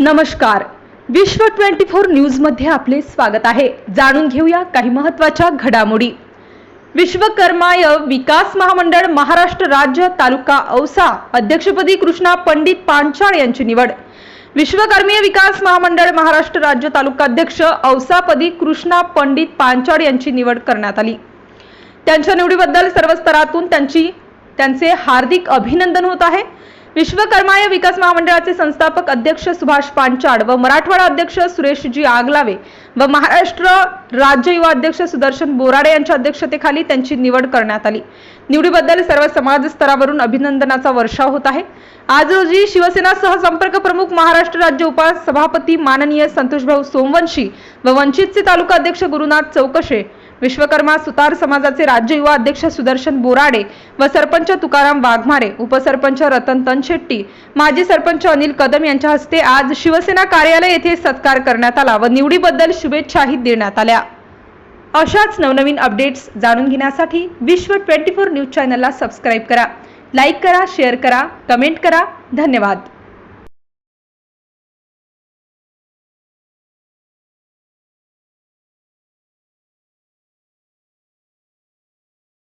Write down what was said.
नमस्कार. विश्व 24 फोर न्यूजमध्ये आपले स्वागत आहे. जाणून घेऊया काही महत्त्वाच्या घडामोडी. विश्वकर्माय विकास महामंडळ महाराष्ट्र राज्य तालुका औसा अध्यक्षपदी कृष्णा पंडित पांचाळ यांची निवड. विश्वकर्मीय विकास महामंडळ महाराष्ट्र राज्य तालुका अध्यक्ष औसापदी कृष्णा पंडित पांचाळ यांची निवड करण्यात आली. त्यांच्या निवडीबद्दल सर्व स्तरातून त्यांची त्यांचे हार्दिक अभिनंदन होत आहे. विश्वकर्माय विकास महामंडळाचे संस्थापक अध्यक्ष सुभाष पांचाळ व मराठवाडा अध्यक्ष सुरेशजी आगलावे व महाराष्ट्र राज्य युवा अध्यक्ष सुदर्शन बोराडे यांच्या अध्यक्षतेखाली त्यांची निवड करण्यात आली. निवडीबद्दल सर्व समाज स्तरावरून अभिनंदनाचा वर्षाव होत आहे. आज रोजी शिवसेना सहसंपर्क प्रमुख महाराष्ट्र राज्य उपसभापती माननीय संतोषभाऊ सोमवंशी व वंचितचे तालुका अध्यक्ष गुरुनाथ चौकशे विश्वकर्मा सुतार समाजाचे राज्य युवा अध्यक्ष सुदर्शन बोराडे व सरपंच तुकाराम वाघमारे उपसरपंच रतन तनशेट्टी माजी सरपंच अनिल कदम यांच्या हस्ते आज शिवसेना कार्यालय येथे सत्कार करण्यात आला व निवडीबद्दल शुभेच्छाही देण्यात आल्या. अशाच नवनवीन अपडेट्स जाणून घेण्यासाठी विश्व ट्वेंटी फोर न्यूज चॅनलला सबस्क्राईब करा लाईक करा शेअर करा कमेंट करा. धन्यवाद.